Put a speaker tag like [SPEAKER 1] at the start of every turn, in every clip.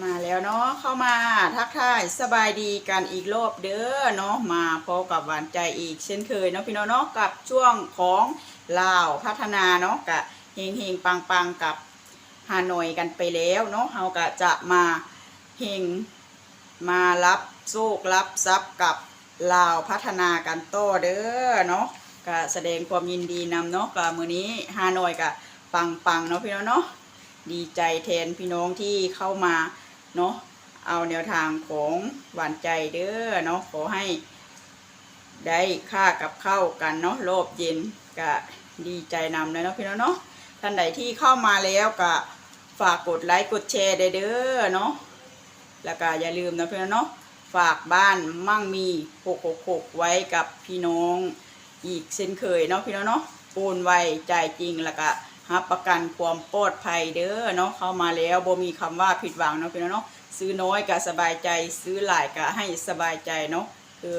[SPEAKER 1] มาแล้วเนาะเข้ามาทักทายสบายดีกันอีกรอบเด้อเนาะมาพบกับหวานใจอีกเช่นเคยเนาะพี่น้องเนาะกับช่วงของลาวพัฒนาเนาะกะเฮงเฮงปังปังกับฮานอยกันไปแล้วเนาะเฮาก็จะมาเฮงมารับโชครับทรัพย์กับลาวพัฒนากันต่อเด้อเนาะก็แสดงความยินดีนำเนาะกับมื้อนี้ฮานอยกะปังปังเนาะพี่น้องเนาะดีใจแทนพี่น้องที่เข้ามา เนาะเอาแนวทางของหวานใจเด้อเนาะขอให้ได้ค่ากับเข้ากันเนาะโลบเย็นก็ดีใจนำเลยเนาะพี่น้องเนาะท่านใดที่เข้ามาแล้วก็ฝากกดไลค์กดแชร์ได้เด้อเนาะแล้วก็อย่าลืมนะพี่น้องเนาะฝากบ้านมั่งมี666ไว้กับพี่น้องอีกเช่นเคยเนาะพี่น้องเนาะโอนไวจ่ายจริงแล้วก็ รับประกันความปลอดภัยเด้อเนาะเข้ามาแล้วบ่มีคำว่าผิดหวังเนาะพี่น้องเนาะซื้อน้อยก็สบายใจซื้อหลายก็ให้สบายใจเนาะคือ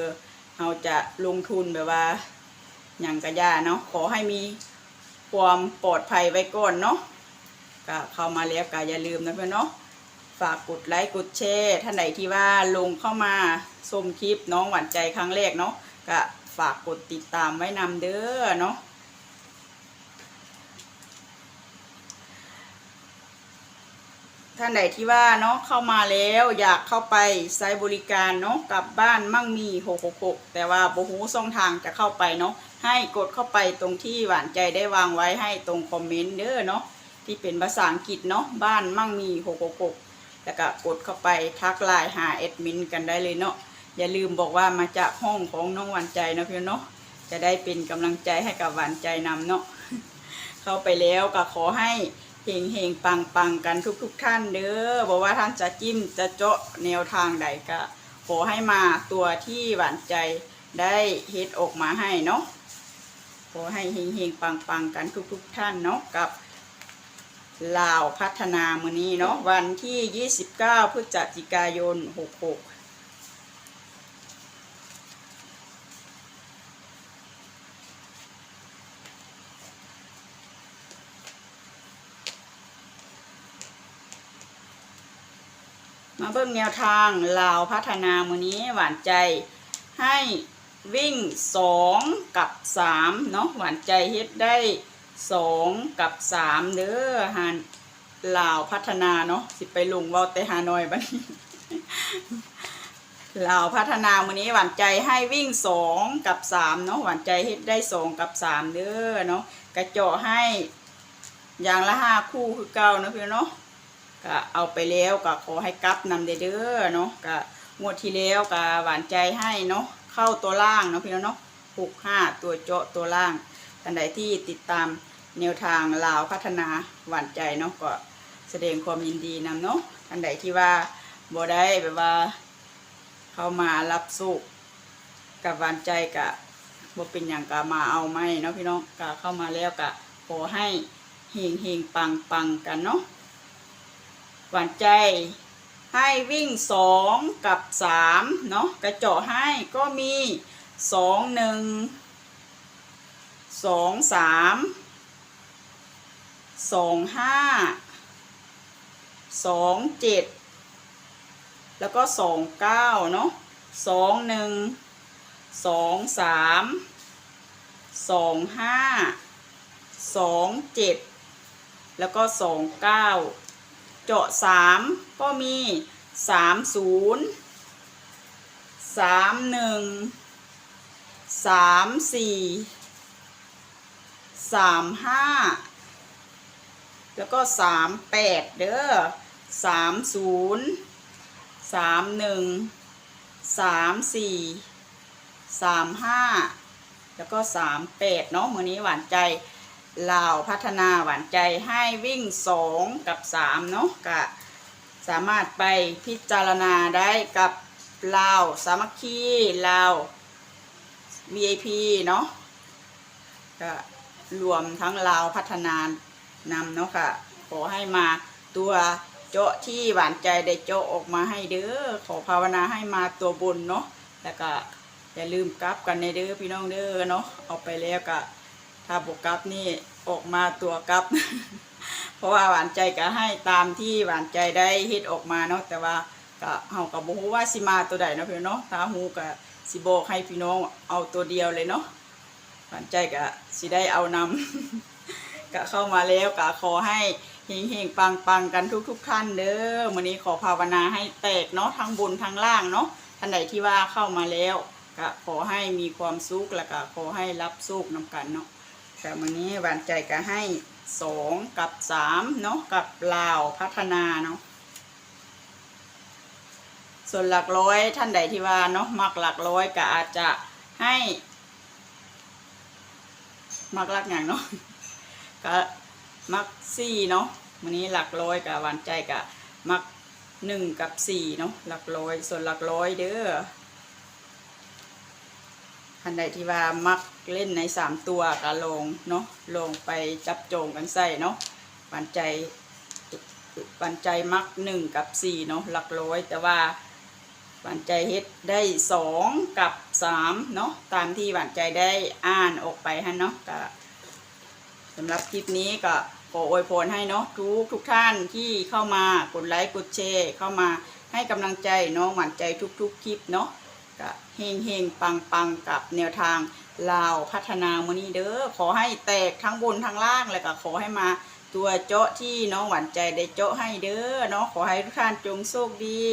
[SPEAKER 1] เราจะลงทุนแบบว่าอย่างกระยาเนาะขอให้มีความปลอดภัยไว้ก่อนเนาะก็เข้ามาแล้วก็อย่าลืมนะเพื่อนเนาะฝากกดไลค์กดแชร์ท่านไหนที่ว่าลงเข้ามาชมคลิปน้องหวานใจครั้งแรกเนาะก็ฝากกดติดตามไว้นำเด้อเนาะ ท่านใดที่ว่าเนาะเข้ามาแล้วอยากเข้าไปใช้บริการเนาะกับบ้านมั่งมี666แต่ว่าโบหูช่องทางจะเข้าไปเนาะให้กดเข้าไปตรงที่หวานใจได้วางไว้ให้ตรงคอมเมนต์เด้อเนาะที่เป็นภาษาอังกฤษเนาะบ้านมั่งมี666แล้วก็กดเข้าไปทักไลน์หาแอดมินกันได้เลยเนาะอย่าลืมบอกว่ามาจากห้องของน้องหวานใจนะพี่เนาะจะได้เป็นกำลังใจให้กับหวานใจนำเนาะเข้าไปแล้วก็ขอให้ เฮงเฮงปังปังกันทุกทุกๆท่านเด้อบอกว่าท่านจะจิ้มจะเจาะแนวทางใดก็ขอให้มาตัวที่หวานใจได้เฮ็ดออกมาให้เนาะขอให้เฮงเฮงปังปังกันทุกทุกท่านเนาะกับลาวพัฒนามือนี้เนาะวันที่ 29 พฤศจิกายน 66 มาเบิ่งแนวทางลาวพัฒนามือนี้หวานใจให้วิ่งสองกับสามเนาะหวานใจเฮ็ดได้สองกับสามเด้อฮานลาวพัฒนาเนาะสิไปลงเว้าแต่ฮานอยบัดนี้ลาวพัฒนามือนี้หวานใจให้วิ่งสองกับสามเนาะหวานใจเฮ็ดได้สองกับสามเด้อเนาะกระเจาะให้อย่างละห้าคู่คือเก่านะพี่เนาะ ก็เอาไปแล้วก็ขอให้กลับนำเด้อเนาะก็งวดที่แล้วก็หวานใจให้เนาะเข้าตัวล่างเนาะพี่น้องเนาะหกห้าตัวเจาะตัวล่างท่านใดที่ติดตามแนวทางลาวพัฒนาหวานใจเนาะก็แสดงความยินดีนำเนาะท่านใดที่ว่าบ่ได้แบบว่า เข้ามารับสู้กับหวานใจกะบ่เป็นอย่างก็มาเอาไม่เนาะพี่น้องก็เข้ามาแล้วก็ขอให้เฮงเฮงปังปังกันเนาะ หวานใจให้วิ่งสองกับสามเนาะกระเจาะให้ก็มีสองหนึ่งสองสามสองห้าสองเจ็ดแล้วก็สองเก้าเนาะสองหนึ่งสองสามสองห้าสองเจ็ดแล้วก็สอง เจาะสามก็มีสามศูนย์สามหนึ่งสามสี่สามห้าแล้วก็สามแปดเด้อสามศูนย์สามหนึ่งสามสี่สามห้าแล้วก็สามแปดเนาะมือนี้หวานใจ ลาวพัฒนาหวานใจให้วิ่งสองกับสามเนาะก็สามารถไปพิจารณาได้กับลาวสามัคคีลาว VIP เนาะก็รวมทั้งลาวพัฒนานำเนาะค่ะ ขอให้มาตัวโจะที่หวานใจได้โจะออกมาให้เด้อขอภาวนาให้มาตัวบนเนาะแล้วก็อย่าลืมกลับกันในเด้อพี่น้องเด้อเนาะเอาไปแล้วก็ ถ้าบวกกลับนี่ออกมาตัวกลับ เพราะว่าหวานใจก็ให้ตามที่หวานใจได้เฮ็ดออกมาเนาะแต่ว่าก็เฮาก็บ่ฮู้ว่าสิมาตัวใดเนาะพี่น้องเนาะถ้าฮู้ก็สิบอกให้พี่น้องเอาตัวเดียวเลยเนาะหวานใจก็สิได้เอานำก็เข้ามาแล้วก็ขอให้เฮงๆปังๆกันทุกๆท่านเด้อมื้อนี้ขอภาวนาให้แตกเนาะทั้งบนทั้งล่างเนาะท่านใดที่ว่าเข้ามาแล้วก็ขอให้มีความสุขแล้วก็ขอให้รับสุขนำกันเนาะ แต่วันนี้หวานใจก็ให้สองกับสามเนาะกับลาวพัฒนาเนาะส่วนหลักร้อยท่านใดที่ว่าเนาะมักหลักร้อยก็อาจจะให้มักหลักอย่างเนาะก็มักสี่เนาะวันนี้หลักร้อยกับหวานใจกับมักหนึ่งกับสี่เนาะหลักร้อยส่วนหลักร้อยเด้อ ท่านใดที่ว่ามักเล่นในสามตัวก็ลงเนาะลงไปจับโจงกันใส่เนาะปันใจปันใจมักหนึ่งกับสี่เนาะหลักร้อย แต่ว่าปันใจเฮ็ดได้สองกับสามเนาะตามที่หวานใจได้อ่านออกไปฮะเนาะก็สำหรับคลิปนี้ก็ขออวยพรให้เนาะทุกทุกท่านที่เข้ามากดไลค์กดแชร์เข้ามาให้กำลังใจน้องหวานใจทุกๆคลิปเนาะ ก็เฮงเฮงปังปังกับแนวทางลาวพัฒนามือนี้เด้อขอให้แตกทั้งบนทั้งล่างแล้วก็ขอให้มาตัวเจาะที่น้องหวานใจได้เจาะให้เด้อเนาะขอให้ทุกท่านจงโชคดี